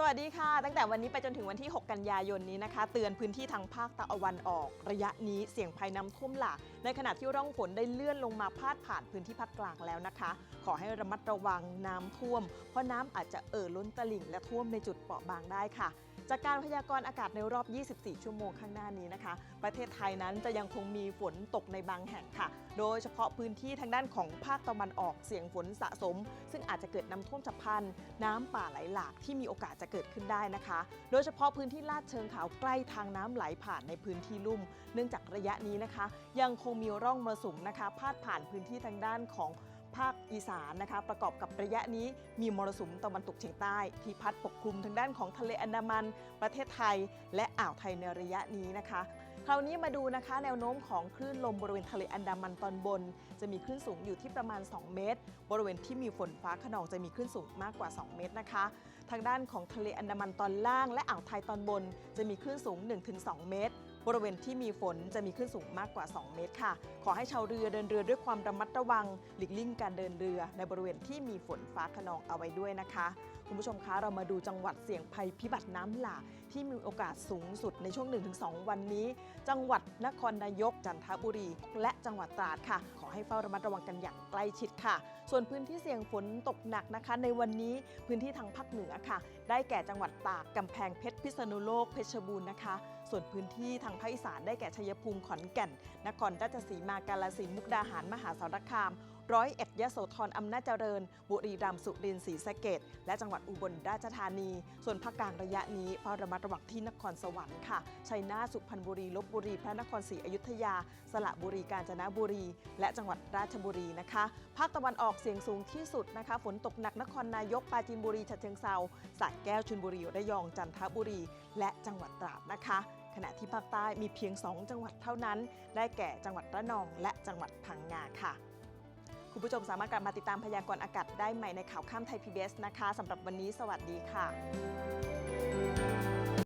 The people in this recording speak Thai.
สวัสดีค่ะ ตั้งแต่วันนี้ไปจนถึงวันที่ 6 กันยายนนี้นะคะ เตือนพื้นที่ทางภาคตะวันออก ระยะนี้เสี่ยงภัยน้ำท่วมหลากในขณะที่ร่องฝนได้เลื่อนลงมาพาดผ่านพื้นที่ภาคกลางแล้วนะคะ ขอให้ระมัดระวังน้ำท่วม เพราะน้ำอาจจะเอ่อล้นตลิ่งและท่วมในจุดเปราะบางได้ค่ะจากการพยากรณ์อากาศในรอบ 24 ชั่วโมงข้างหน้านี้นะคะ ประเทศไทยนั้นจะยังคงมีฝนตกในบางแห่งค่ะ โดยเฉพาะพื้นที่ทางด้านของภาคตะวันออกเสี่ยงฝนสะสม ซึ่งอาจจะเกิดน้ำท่วมฉับพลัน น้ำป่าไหลหลากที่มีโอกาสจะเกิดกิดขึ้นได้นะคะ โดยเฉพาะพื้นที่ลาดเชิงเขาใกล้ทางน้ำไหลผ่านในพื้นที่ลุ่ม เนื่องจากระยะนี้นะคะ ยังคงมีร่องมรสุมนะคะ พาดผ่านพื้นที่ทางด้านของภาคอีสานนะคะ ประกอบกับระยะนี้มีมรสุมตะวันตกเฉียงใต้ ที่พัดปกคลุมทางด้านของทะเลอันดามัน ประเทศไทย และอ่าวไทยในระยะนี้นะคะ คราวนี้มาดูนะคะ แนวโน้มของคลื่นลมบริเวณทะเลอันดามันตอนบน จะมีคลื่นสูงอยู่ที่ประมาณ 2 เมตร บริเวณที่มีฝนฟ้าขนองจะมีคลื่นสูงมากกว่า 2 เมตรนะคะ ทางด้านของทะเลอันดามันตอนล่างและอ่าวไทยตอนบน จะมีคลื่นสูง 1-2 เมตรบริเวณที่มีฝนจะมีคลื่นสูงมากกว่า 2 เมตรค่ะ ขอให้ชาวเรือเดินเรือด้วยความระมัดระวัง หลีกเลี่ยงการเดินเรือในบริเวณที่มีฝนฟ้าขนองเอาไว้ด้วยนะคะ คุณผู้ชมคะเรามาดูจังหวัดเสี่ยงภัยพิบัติน้ำหลากที่มีโอกาสสูงสุดในช่วง 1-2 วันนี้ จังหวัดนครนายก จันทบุรี และจังหวัดตราดค่ะ ขอให้เฝ้าระมัดระวังกันอย่างใกล้ชิดค่ะ ส่วนพื้นที่เสี่ยงฝนตกหนักนะคะ ในวันนี้พื้นที่ทางภาคเหนือค่ะ ได้แก่จังหวัดตากกำแพงเพชรพิษณุโลกเพชรบูรณ์นะคะ ส่วนพื้นที่ทางภาคอีสานได้แก่ชัยภูมิขอนแก่น นครราชสีมากาฬสินธุ์มุกดาหารมหาสารคาม ร้อยเอ็ดยะโสธรอำนาจเจริญ บุรีรัมย์สุรินทร์ศรีสะเกดและจังหวัดอุบลราชธานี ส่วนภาคกลางระยะนี้เฝ้าระมัดระวังที่นครสวรรค์ค่ะชัยนาทสุพรรณบุรีลบบุรีพระนครศรีอยุธยา สระบุรีกาญจนบุรี และจังหวัดราชบุรีนะคะภาคตะวันออกเสียงสูงที่สุดนะคะ ฝนตกหนักนครนายกปราจีนบุรีฉะเชิงเซาสระแก้วชลบุรีระยองจันทบุรี และจังหวัดตราดนะคะขณะที่ภาคใต้มีเพียง 2 จังหวัดเท่านั้น ได้แก่จังหวัดระนองและจังหวัดพังงาค่ะ คุณผู้ชมสามารถกลับมาติดตามพยากรณ์อากาศได้ใหม่ในข่าวข้ามไทย PBS นะคะสำหรับวันนี้สวัสดีค่ะ